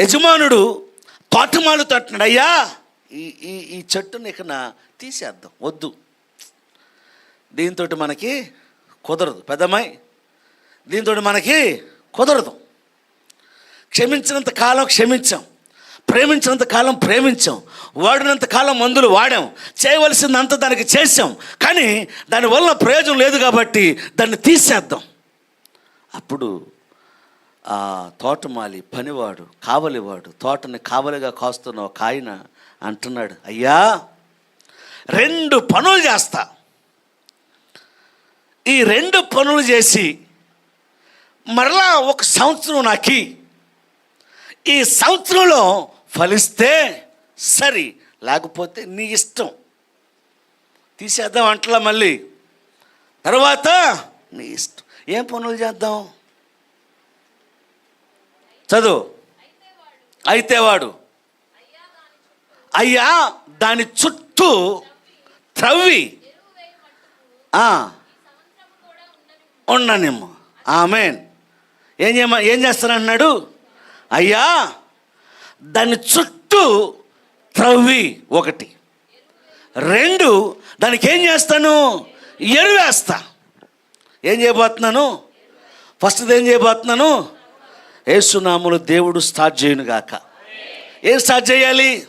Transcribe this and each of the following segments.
యజమానుడు తోటమాలు తట్టినాడు అయ్యా ఈ ఈ ఈ చెట్టుని ఇక నా తీసేద్దాం వద్దు. దీంతో మనకి కుదరదు పెద్దమ్మాయి. దీంతో మనకి కుదరదు. క్షమించినంత కాలం క్షమించాం. ప్రేమించినంత కాలం ప్రేమించాం. వాడినంత కాలం మందులు వాడాం. చేయవలసిందంత దానికి చేసాం కానీ దానివల్ల ప్రయోజనం లేదు కాబట్టి దాన్ని తీసేద్దాం. అప్పుడు ఆ తోటమాలి పనివాడు కావలివాడు తోటని కావలిగా కాస్తున్న ఒక ఆయన అంటున్నాడు అయ్యా రెండు పనులు చేస్తా. ఈ రెండు పనులు చేసి మరలా ఒక సంవత్సరం నాకి. ఈ సంవత్సరంలో ఫలిస్తే సరి లేకపోతే నీ ఇష్టం. తీసేద్దాం అంటలా మళ్ళీ. తర్వాత నీ ఇష్టం. ఏం పనులు చేద్దాం? చదువు. అయితే వాడు అయ్యా దాని చుట్టూ త్రవ్వి. ఆ, ఉండనిమ్ము. ఆమెన్. ఏం చేయమ ఏం చేస్తానంటున్నాడు అయ్యా దాని చుట్టూ త్రవ్వి ఒకటి. రెండు దానికి ఏం చేస్తాను? ఎరువేస్తా. ఏం చేయబోతున్నాను? ఫస్ట్ది ఏం చేయబోతున్నాను? ఏసునాములు దేవుడు స్టార్ట్ చేయను గాక. ఏం స్టార్ట్ చేయాలి?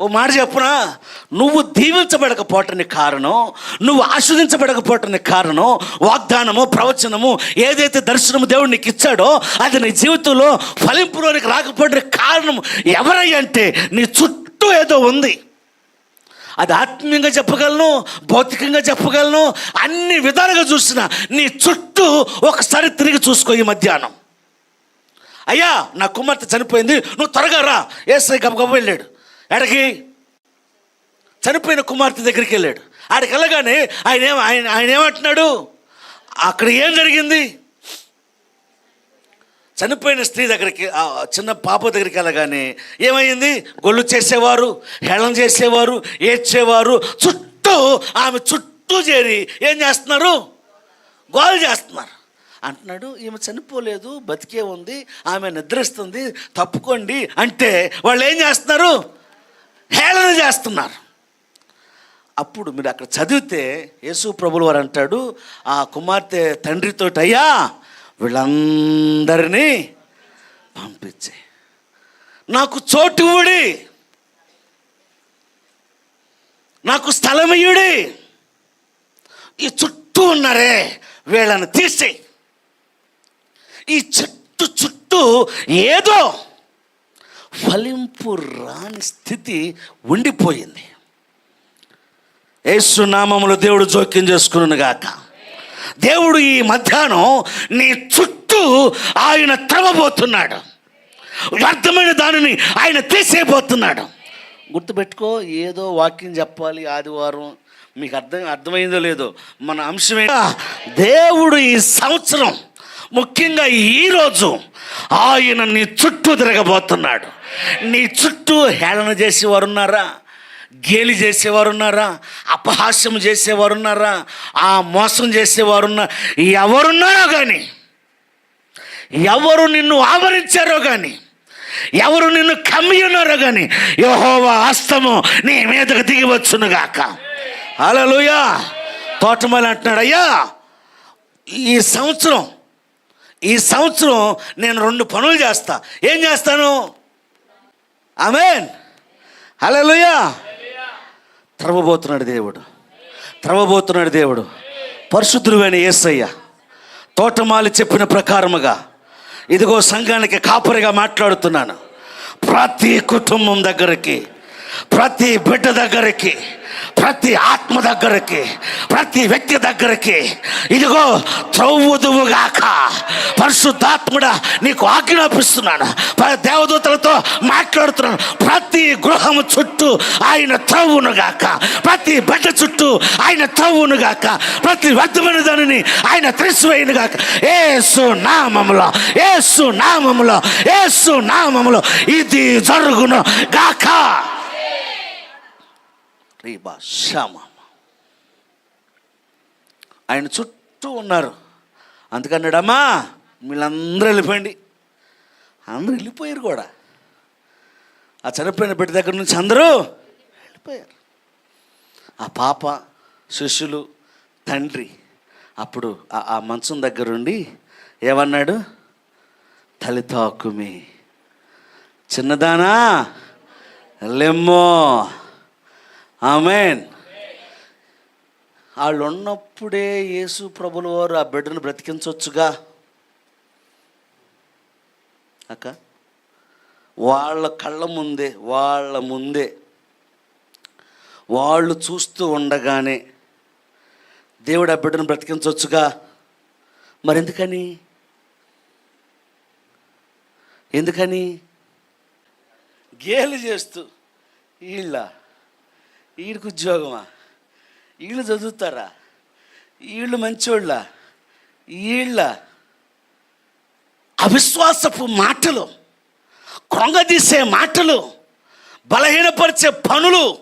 ఓ మాట చెప్పునా? నువ్వు దీవించబడకపోవటానికి కారణం నువ్వు ఆస్వాదించబడకపోవటానికి కారణం వాగ్దానము ప్రవచనము ఏదైతే దర్శనము దేవుడు నీకు ఇచ్చాడో అది నీ జీవితంలో ఫలింపులోనికి రాకపోవడానికి కారణం ఎవరయ్యంటే నీ చుట్టూ ఏదో ఉంది. అది ఆత్మీయంగా చెప్పగలను భౌతికంగా చెప్పగలను అన్ని విధాలుగా చూసిన నీ చుట్టూ ఒకసారి తిరిగి చూసుకో ఈ మధ్యాహ్నం. అయ్యా నా కుమార్తె చనిపోయింది. నువ్వు త్వరగా రా. ఏసై గబగబ వెళ్ళాడు. ఎడకి చనిపోయిన కుమార్తె దగ్గరికి వెళ్ళాడు. ఆడికి వెళ్ళగానే ఆయన ఏం ఆయన ఆయన ఏమంటున్నాడు? అక్కడ ఏం జరిగింది? చనిపోయిన స్త్రీ దగ్గరికి చిన్న పాప దగ్గరికి వెళ్ళగానే ఏమైంది? గొల్లు చేసేవారు హేళన చేసేవారు ఏడ్చేవారు. చుట్టూ ఆమె చుట్టూ చేరి ఏం చేస్తున్నారు? గోల్ చేస్తున్నారు. అంటున్నాడు ఈమె చనిపోలేదు బతికే ఉంది ఆమె నిద్రిస్తుంది తప్పుకోండి అంటే వాళ్ళు ఏం చేస్తున్నారు? హేళన చేస్తున్నారు. అప్పుడు మీరు అక్కడ చదివితే యేసు ప్రభులు వారు అంటాడు ఆ కుమార్తె తండ్రితో అయ్యా వీళ్ళందరినీ పంపించే. నాకు చోటు ఊడి. నాకు స్థలమయుడి ఈ చుట్టూ ఉన్నారే వీళ్ళని తీసేయి. ఈ చెట్టు చుట్టూ ఏదో ఫలింపు రాని స్థితి ఉండిపోయింది. ఏసునామములు దేవుడు జోక్యం చేసుకున్నాను గాక. దేవుడు ఈ మధ్యాహ్నం నీ చుట్టూ ఆయన త్రవబోతున్నాడు వ్యర్థమైన దానిని ఆయన తీసేయబోతున్నాడు. గుర్తుపెట్టుకో ఏదో వాక్యం చెప్పాలి ఆదివారం. మీకు అర్థం అర్థమైందో లేదో మన అంశమే. దేవుడు ఈ సంవత్సరం ముఖ్యంగా ఈరోజు ఆయన నీ చుట్టూ తిరగబోతున్నాడు. నీ చుట్టూ హేళన చేసేవారు ఉన్నారా గేలి చేసేవారు ఉన్నారా అపహాస్యం చేసేవారు ఉన్నారా ఆ మోసం చేసేవారు ఎవరున్నారో కానీ ఎవరు నిన్ను ఆవరించారో కానీ ఎవరు నిన్ను కమ్మి ఉన్నారో కానీ యహోవా హస్తము నీ మీదకు దిగి వచ్చునుగాక. అలలుయా తోటమాలి అంటున్నాడు అయ్యా ఈ సంవత్సరం ఈ సంవత్సరం నేను రెండు పనులు చేస్తా. ఏం చేస్తాను? ఆమెన్. హలోయా త్రవ్వబోతున్నాడు దేవుడు. త్రవ్వబోతున్నాడు దేవుడు. పరిశుద్ధుడైన యేసయ్య తోటమాలి చెప్పిన ప్రకారముగా ఇదిగో సంఘానికి కాపరిగా మాట్లాడుతున్నాను. ప్రతి కుటుంబం దగ్గరికి ప్రతి బిడ్డ దగ్గరికి ప్రతి ఆత్మ దగ్గరికి ప్రతి వ్యక్తి దగ్గరికి ఇదిగో త్రవ్వుదువుగాక. పరిశుద్ధాత్ముడ నీకు ఆజ్ఞాపిస్తున్నాను. దేవదూతలతో మాట్లాడుతున్నాను. ప్రతి గృహము చుట్టూ ఆయన త్రవ్వునుగాక. ప్రతి బిడ్డ చుట్టూ ఆయన త్రవ్వునుగాక. ప్రతి వ్యర్థమైన దానిని ఆయన త్రిస్వేయునుగాక. ఏసు నామములో ఏసు నామములో ఏసు నామములో ఇది జరుగును గాక రీబా శ్యామ ఆయన చుట్టూ ఉన్నారు. అందుకన్నాడమ్మా వీళ్ళందరూ వెళ్ళిపోయండి అందరూ వెళ్ళిపోయారు కూడా. ఆ చనిపోయిన బిడ్డ దగ్గర నుంచి అందరూ వెళ్ళిపోయారు. ఆ పాప శిష్యులు తండ్రి అప్పుడు ఆ- ఆ మంచం దగ్గరుండి ఏమన్నాడు? తలితాకుమి చిన్నదానా? లెమ్మో. ఆమెన్. వాళ్ళు ఉన్నప్పుడే యేసు ప్రభుల వారు ఆ బిడ్డను బ్రతికించవచ్చుగా అక్క వాళ్ళ కళ్ళ ముందే వాళ్ళ ముందే వాళ్ళు చూస్తూ ఉండగానే దేవుడు ఆ బిడ్డను బ్రతికించవచ్చుగా మరెందుకని? ఎందుకని? గేలు చేస్తూ వీళ్ళ వీడికి ఉద్యోగమా? వీళ్ళు చదువుతారా? వీళ్ళు మంచోళ్ళ? వీళ్ళ అవిశ్వాసపు మాటలు కృంగదీసే మాటలు బలహీనపరిచే పనులు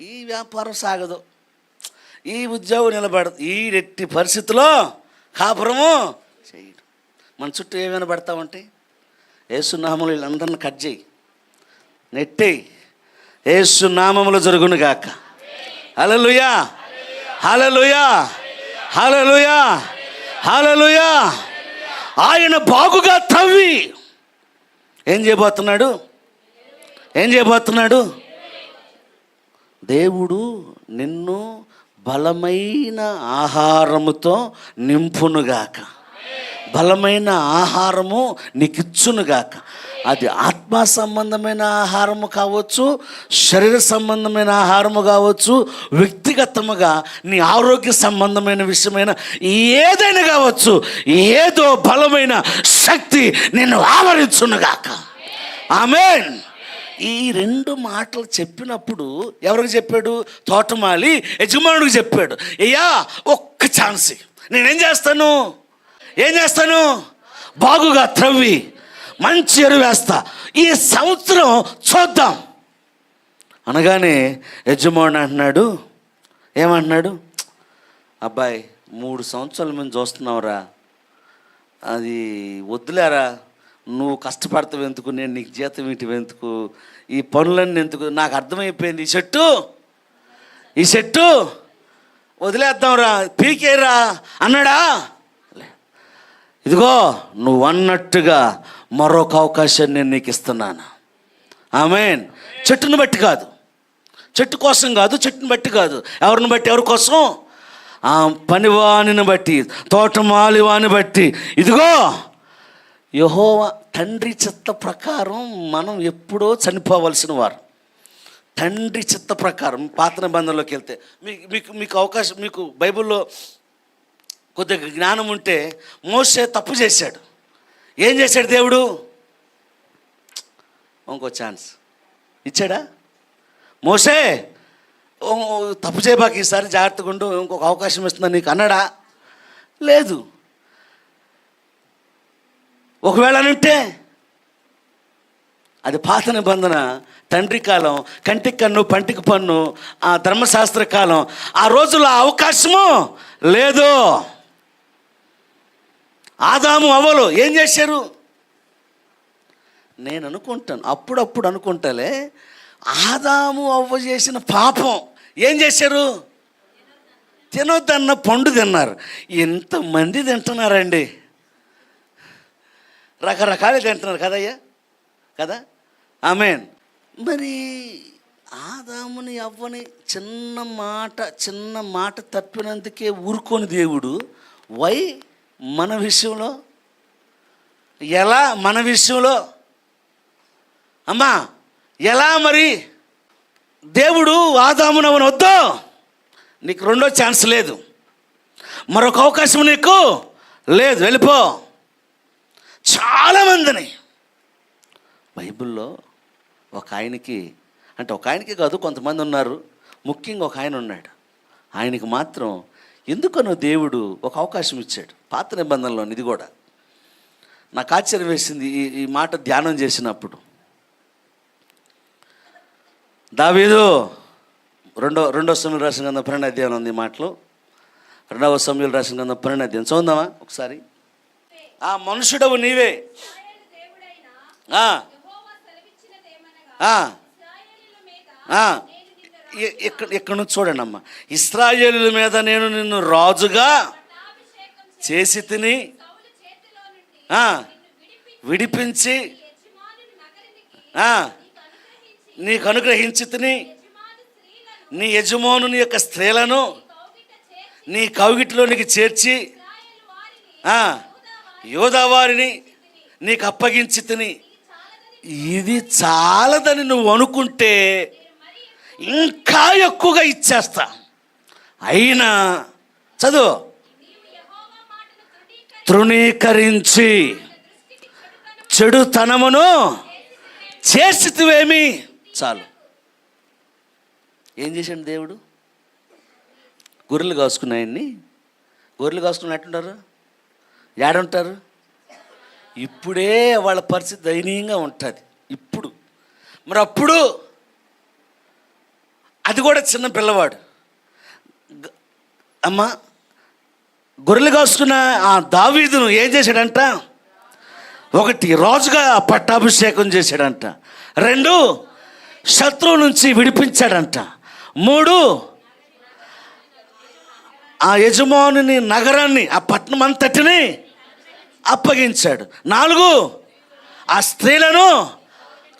ఈ వ్యాపారం సాగదు. ఈ ఉద్యోగం నిలబడదు ఈ రెట్టి పరిస్థితిలో కాపురము చేయడు. మన చుట్టూ ఏమైనా పడతామంటే ఏసునామలు వీళ్ళందరిని కట్ చేయి. నెట్టేయి. ఏసునామములు జరుగును గాక. హలలుయా హలలుయా హలలుయా హలలుయా ఆయన బాగుగా తవ్వి. ఏం చేయబోతున్నాడు? ఏం చేయబోతున్నాడు? దేవుడు నిన్ను బలమైన ఆహారముతో నింపునుగాక. బలమైన ఆహారము నీకు ఇచ్చునుగాక అది ఆత్మ సంబంధమైన ఆహారము కావచ్చు శరీర సంబంధమైన ఆహారము కావచ్చు వ్యక్తిగతముగా నీ ఆరోగ్య సంబంధమైన విషయమైన ఏదైనా కావచ్చు ఏదో బలమైన శక్తి నిన్ను ఆవరించునుగాక. ఆమెన్. ఈ రెండు మాటలు చెప్పినప్పుడు ఎవరికి చెప్పాడు? తోటమాలి యజమానుడికి చెప్పాడు. అయ్యా ఒక్క ఛాన్స్. నేనేం చేస్తాను? ఏం చేస్తాను? బాగుగా త్రవ్వి మంచి ఎరువు వేస్తా. ఈ సంవత్సరం చూద్దాం. అనగానే యజమాని అంటున్నాడు ఏమంటున్నాడు? అబ్బాయి మూడు సంవత్సరాలు మేము చూస్తున్నావురా. అది వద్దులేరా? నువ్వు కష్టపడతావు ఎందుకు? నేను నీకు జీతం ఇటు ఎందుకు? ఈ పనులన్నీ ఎందుకు? నాకు అర్థమైపోయింది. ఈ చెట్టు ఈ చెట్టు వదిలేద్దాంరా. పీకేరా. అన్నాడా? ఇదిగో నువ్వు అన్నట్టుగా మరొక అవకాశాన్ని నేను నీకు ఇస్తున్నాను. ఆమెన్. చెట్టును బట్టి కాదు. చెట్టు కోసం కాదు చెట్టుని బట్టి కాదు. ఎవరిని బట్టి? ఎవరి కోసం? ఆ పనివాణిని బట్టి తోటమాలివాని బట్టి. ఇదిగో యహోవ తండ్రి చిత్త ప్రకారం మనం ఎప్పుడో చనిపోవలసిన వారు. తండ్రి చిత్త ప్రకారం పాత నిబంధనలోకి వెళ్తే. మీకు మీకు మీకు అవకాశం మీకు బైబిల్లో కొద్దిగా జ్ఞానం ఉంటే మోసే తప్పు చేశాడు. ఏం చేశాడు దేవుడు? ఇంకో ఛాన్స్. ఇచ్చాడా? మోసే తప్పు చేయబాక ఈసారి జాగ్రత్తగా ఉండు ఇంకొక అవకాశం ఇస్తుందా నీకు అన్నాడా? లేదు. ఒకవేళ అనంటే అది పాత నిబంధన తండ్రి కాలం కంటికి కన్ను పంటికి పన్ను ఆ ధర్మశాస్త్ర కాలం ఆ రోజుల్లో అవకాశము లేదు. ఆదాము అవ్వలు ఏం చేశారు? నేను అనుకుంటాను అప్పుడప్పుడు అనుకుంటాలే ఆదాము అవ్వ చేసిన పాపం ఏం చేశారు? తినొద్దన్న పండు తిన్నారు. ఎంతమంది తింటున్నారండి? రకరకాలు తింటున్నారు కదయ్యా? కదా? ఆమెన్. మరి ఆదాముని అవ్వని చిన్న మాట చిన్న మాట తప్పినందుకే ఊరుకోని దేవుడు వై మన విషయంలో? ఎలా మన విషయంలో? అమ్మా ఎలా మరి? దేవుడు ఆదామునవని వద్దు. నీకు రెండో ఛాన్స్ లేదు. మరొక అవకాశం నీకు లేదు. వెళ్ళిపో. చాలామందిని. బైబిల్లో ఒక ఆయనకి అంటే ఒక ఆయనకి కాదు కొంతమంది ఉన్నారు. ముఖ్యంగా ఒక ఆయన ఉన్నాడు. ఆయనకి మాత్రం ఎందుకనో దేవుడు ఒక అవకాశం ఇచ్చాడు. పాత నిబంధనలో ఇది కూడా. నాకు ఆశ్చర్యం వేసింది ఈ ఈ మాట ధ్యానం చేసినప్పుడు. దావీదు రెండో రెండో సమయంలో రాసిన పన్నెండు అధ్యాయం ఉంది మాటలు. రెండవ సమయంలో రాసిన గంధం పన్నెండు అధ్యాయం. చదువుదామా ఒకసారి? ఆ మనుషుడవు నీవే. ఆ, ఇక్కడ ఇక్కడ నుంచి చూడండి అమ్మ ఇస్రాయేలుల మీద నేను నిన్ను రాజుగా చేసి తిని విడిపించి నీకు అనుగ్రహించి తిని నీ యజమానుని యొక్క స్త్రీలను నీ కౌగిటిలోనికి చేర్చి యోధావారిని నీకు అప్పగించి తిని. ఇది చాలదని నువ్వు అనుకుంటే ఇంకా ఎక్కువగా ఇచ్చేస్తా. అయినా చదువు. తృణీకరించి చెడుతనమును చేసివేమి చాలు. ఏం చేశాడు దేవుడు? గొర్రెలు కాసుకున్నాయన్ని గొర్రెలు కాసుకున్నట్టుంటారు ఏడుంటారు? ఇప్పుడే వాళ్ళ పరిస్థితి దయనీయంగా ఉంటుంది. ఇప్పుడు. మరి అప్పుడు అది కూడా చిన్న పిల్లవాడు. అమ్మ గొర్రెలు కాసుకున్న ఆ దావీదును ఏం చేశాడంట? ఒకటి రాజుగా పట్టాభిషేకం చేశాడంట. రెండు శత్రువు నుంచి విడిపించాడంట. మూడు ఆ యజమానుని నగరాన్ని ఆ పట్టణం అంతటిని అప్పగించాడు. నాలుగు ఆ స్త్రీలను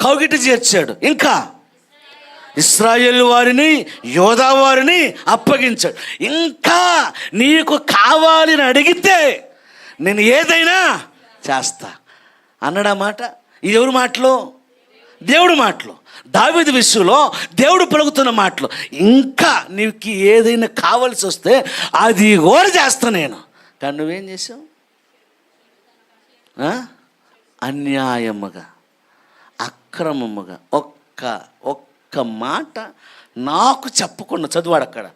కౌగిటి చేర్చాడు. ఇంకా ఇస్రాయేల్ వారిని యోధా వారిని అప్పగించాడు. ఇంకా నీకు కావాలని అడిగితే నేను ఏదైనా చేస్తా. అన్నాడా మాట? ఇది ఎవరి మాటలు? దేవుడి మాటలు. దావిది విషయంలో దేవుడు పలుకుతున్న మాటలు. ఇంకా నీకు ఏదైనా కావాల్సి వస్తే అది కూడా చేస్తా నేను. కానీ నువ్వేం చేసావు? అన్యాయముగా అక్రమముగా ఒక్క ఒక్క మాట నాకు చెప్పకుండా చదివాడు అక్కడ.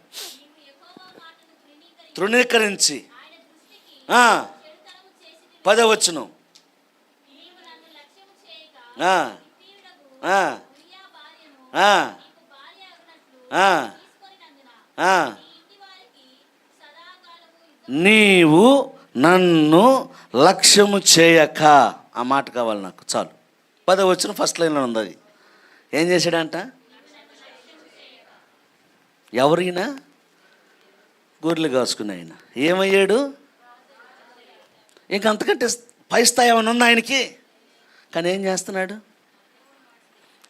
తృణీకరించి. పదవచ్చును నీవు నన్ను లక్ష్యము చేయక. ఆ మాట కావాలి నాకు. చాలు. పదవచ్చును వచ్చిన ఫస్ట్ లైన్లో ఉంది అది. ఏం చేశాడంట? ఎవరైనా? గొర్రెలు కాసుకుని ఆయన. ఏమయ్యాడు? ఇంక అంతకంటే పై స్థాయి ఏమైనా ఉంది ఆయనకి? కానీ ఏం చేస్తున్నాడు?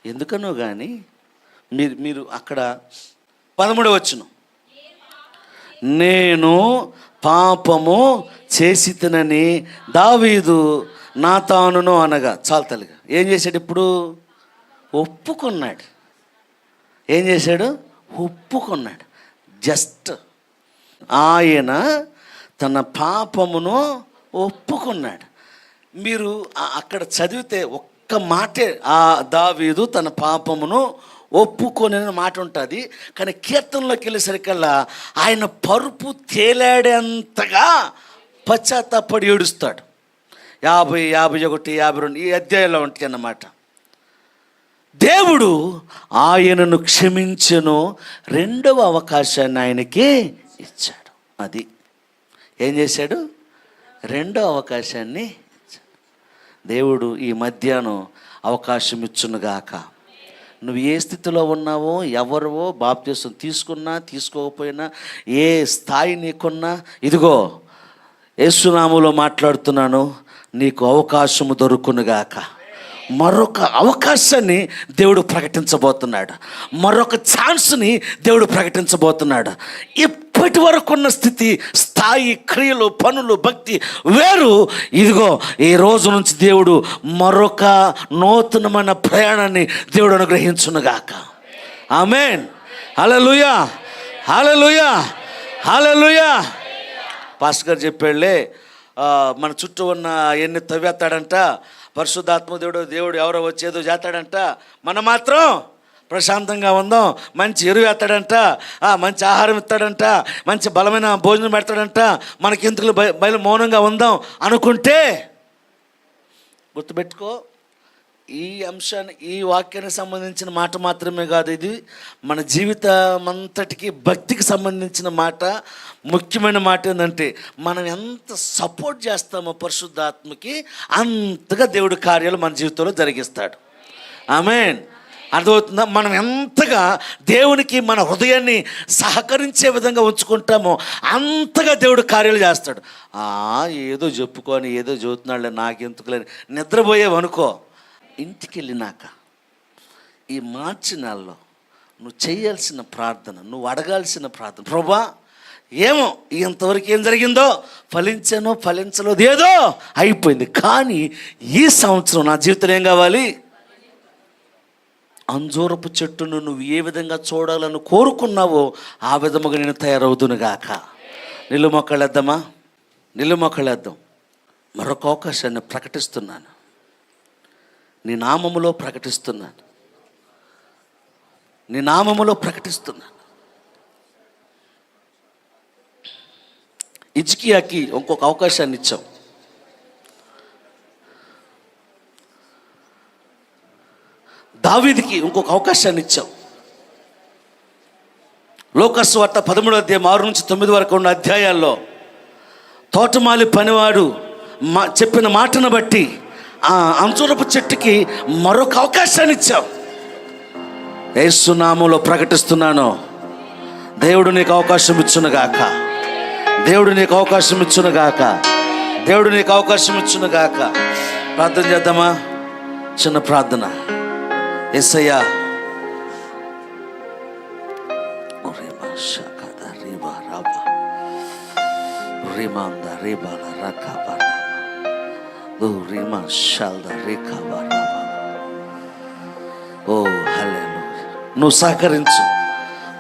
ఎందుకనో కానీ మీరు మీరు అక్కడ పదమూడు వచ్చును నేను పాపము చేసి తినని దావీదు నా తానును అనగా చాలు తల్లిగా. ఏం చేశాడు ఇప్పుడు? ఒప్పుకున్నాడు. ఏం చేశాడు? ఒప్పుకున్నాడు. జస్ట్ ఆయన తన పాపమును ఒప్పుకున్నాడు. మీరు అక్కడ చదివితే ఒక్క మాటే ఆ దావీదు తన పాపమును ఒప్పుకొని మాట ఉంటుంది. కానీ కీర్తనలోకి వెళ్ళేసరికల్లా ఆయన పరుపు తేలాడేంతగా పశ్చాత్తాపడి ఏడుస్తాడు. యాభై యాభై ఒకటి యాభై రెండు ఈ అధ్యాయంలో ఉంటాయి అన్నమాట దేవుడు ఆయనను క్షమించను రెండవ అవకాశాన్ని ఆయనకి ఇచ్చాడు. అది ఏం చేశాడు? రెండో అవకాశాన్ని ఇచ్చాడు. దేవుడు ఈ మధ్యాహ్నం అవకాశం ఇచ్చునుగాక. నువ్వు ఏ స్థితిలో ఉన్నావో ఎవరివో బాప్తీసం తీసుకున్నా తీసుకోకపోయినా ఏ స్థాయి నీకున్నా ఇదిగో యేసునాములో మాట్లాడుతున్నాను నీకు అవకాశము దొరుకునుగాక. మరొక అవకాశాన్ని దేవుడు ప్రకటించబోతున్నాడు. మరొక ఛాన్స్ని దేవుడు ప్రకటించబోతున్నాడు. ఇప్పటి వరకు ఉన్న స్థితి స్థాయి క్రియలు పనులు భక్తి వేరు. ఇదిగో ఈ రోజు నుంచి దేవుడు మరొక నూతనమైన ప్రయాణాన్ని దేవుడు అనుగ్రహించునుగాక. ఆమెన్. హలలుయా హలలుయా హలలుయా పాస్టర్ గారు చెప్పాళ్ళే మన చుట్టూ ఉన్న ఎన్ని తవ్వేస్తాడంట. పరిశుద్ధాత్మ దేవుడు దేవుడు ఎవరో వచ్చేదో చేస్తాడంట. మనం మాత్రం ప్రశాంతంగా ఉందాం. మంచి ఎరువు వేస్తాడంట. మంచి ఆహారం ఇస్తాడంట. మంచి బలమైన భోజనం పెడతాడంట. మనకెందుకు బయ బయలు మౌనంగా ఉందాం అనుకుంటే గుర్తుపెట్టుకో. ఈ అంశాన్ని ఈ వాక్యానికి సంబంధించిన మాట మాత్రమే కాదు ఇది. మన జీవితం అంతటికి భక్తికి సంబంధించిన మాట ముఖ్యమైన మాట ఏంటంటే మనం ఎంత సపోర్ట్ చేస్తామో పరిశుద్ధాత్మకి అంతగా దేవుడి కార్యాలు మన జీవితంలో జరిగిస్తాడు. ఆమెన్. అర్థమవుతుందా? మనం ఎంతగా దేవునికి మన హృదయాన్ని సహకరించే విధంగా ఉంచుకుంటామో అంతగా దేవుడు కార్యాలు చేస్తాడు. ఏదో చెప్పుకొని ఏదో చదువుతున్నాడులే నాకెందుకులే నిద్రపోయేవనుకో. ఇంటికి వెళ్ళినాక ఈ మార్చి నెలలో నువ్వు చేయాల్సిన ప్రార్థన నువ్వు అడగాల్సిన ప్రార్థన ప్రభా ఏమో ఇంతవరకు ఏం జరిగిందో ఫలించానో ఫలించలేదు ఏదో అయిపోయింది. కానీ ఈ సంవత్సరం నా జీవితం ఏం కావాలి? అంజూరపు చెట్టును నువ్వు ఏ విధంగా చూడాలని కోరుకున్నావో ఆ విధముగా నేను తయారవుదును గాక. నిల్లు మొక్కలేద్దామా? నిల్లు మొక్కలేద్దాం. మరొక అవకాశాన్ని ప్రకటిస్తున్నాను. నీ నామములో ప్రకటిస్తున్నాను. నీ నామములో ప్రకటిస్తున్నాను. ఇజ్కియాకి ఇంకొక అవకాశాన్ని ఇచ్చాం. దావీదికి ఇంకొక అవకాశాన్ని ఇచ్చాం. లోకస్ వార్త పదమూడు అధ్యాయం ఆరు నుంచి తొమ్మిది వరకు ఉన్న అధ్యాయాల్లో తోటమాలి పనివాడు మా చెప్పిన మాటను బట్టి ఆ అంజూరపు చెట్టుకి మరొక అవకాశాన్ని ఇచ్చాం ఏసునామంలో ప్రకటిస్తున్నాను. దేవుడు నీకు అవకాశం ఇచ్చునుగాక. దేవుడు నీకు అవకాశం ఇచ్చునుగాక. దేవుడు నీకు అవకాశం ఇచ్చునుగాక. ప్రార్థన చేద్దామా? చిన్న ప్రార్థన. ఎస్సయ్యా రేమా షకద రేబా రకాబ దో రిమా ఓ హల్లెలూయా నువ్వు సహకరించు.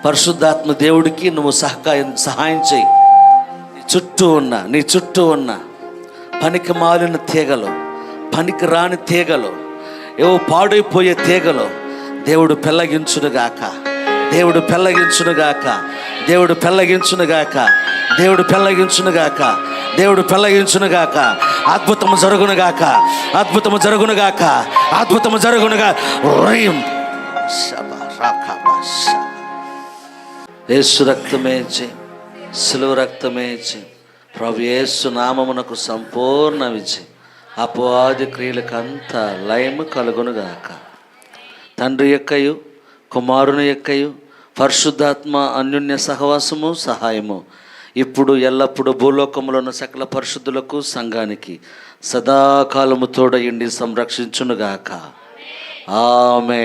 పరిశుద్ధాత్మ దేవుడికి నువ్వు సహకారం సహాయం చేయి. నీ చుట్టూ ఉన్న నీ చుట్టూ ఉన్న పనికి మాలిన తీగలు పనికి రాని తీగలు ఏవో పాడైపోయే తీగలు దేవుడు పెళ్ళగించునుగాక దేవుడు పెళ్ళగించునుగాక దేవుడు పెళ్ళగించునుగాక దేవుడు పెళ్ళగించునుగాక దేవుడు పెళ్ళగించునుగాక. అద్భుతము జరుగునుగాక. అద్భుతము జరుగునుగాక. అద్భుతము జరుగునుగా. రీం శబ రాఖబ శ. యేసు రక్తమే జయం సులువు రక్తమే జయం ప్రభు యేసు నామమునకు సంపూర్ణ విజయం అపవాది క్రియలకంతా లయము కలుగునుగాక. తండ్రి యొక్కయు కుమారుని యొక్కయు పరిశుద్ధాత్మ అన్యోన్య సహవాసము సహాయము ఇప్పుడు ఎల్లప్పుడూ భూలోకములో ఉన్న సకల పరిశుద్ధులకు సంఘానికి సదాకాలము తోడయుండి సంరక్షించునుగాక. ఆమె